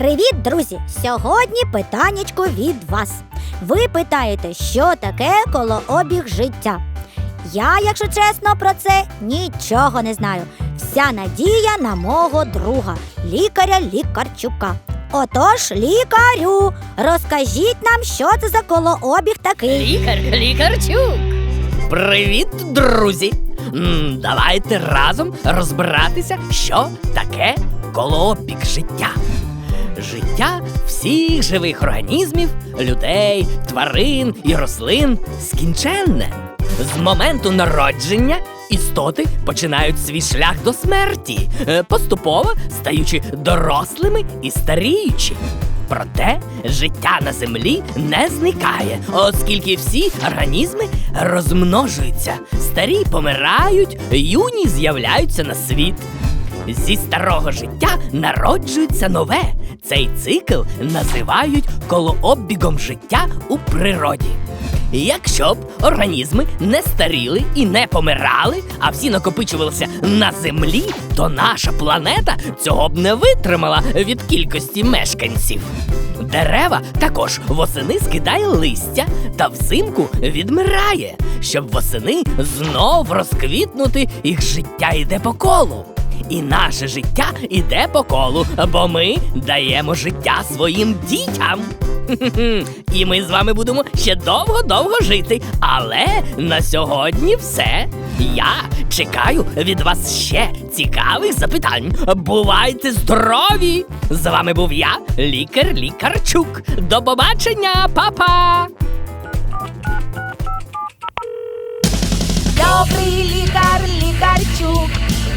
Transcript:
Привіт, друзі! Сьогодні питаннячко від вас. Ви питаєте, що таке колообіг життя? Я, якщо чесно, про це нічого не знаю. Вся надія на мого друга, лікаря Лікарчука. Отож, лікарю, розкажіть нам, що це за колообіг такий. Лікар, лікарчук. Привіт, друзі! М, Давайте разом розбиратися, що таке колообіг життя. Життя всіх живих організмів, людей, тварин і рослин скінченне. З моменту народження істоти починають свій шлях до смерті, е, поступово стаючи дорослими і старіючи. Проте життя на землі не зникає, оскільки всі організми розмножуються, старі помирають, юні з'являються на світ. Зі старого життя народжується нове. Цей цикл називають колооббігом життя у природі. Якщо б організми не старіли і не помирали, а всі накопичувалися на землі, то наша планета цього б не витримала від кількості мешканців. Дерева також восени скидає листя та взимку відмирає, щоб восени знов розквітнути, їх життя йде по колу. І наше життя іде по колу, бо ми даємо життя своїм дітям. І ми з вами будемо ще довго-довго жити. Але на сьогодні все. Я чекаю від вас ще цікавих запитань. Бувайте здорові! З вами був я, лікар Лікарчук. До побачення, папа! Добрий лікар, лікарчук,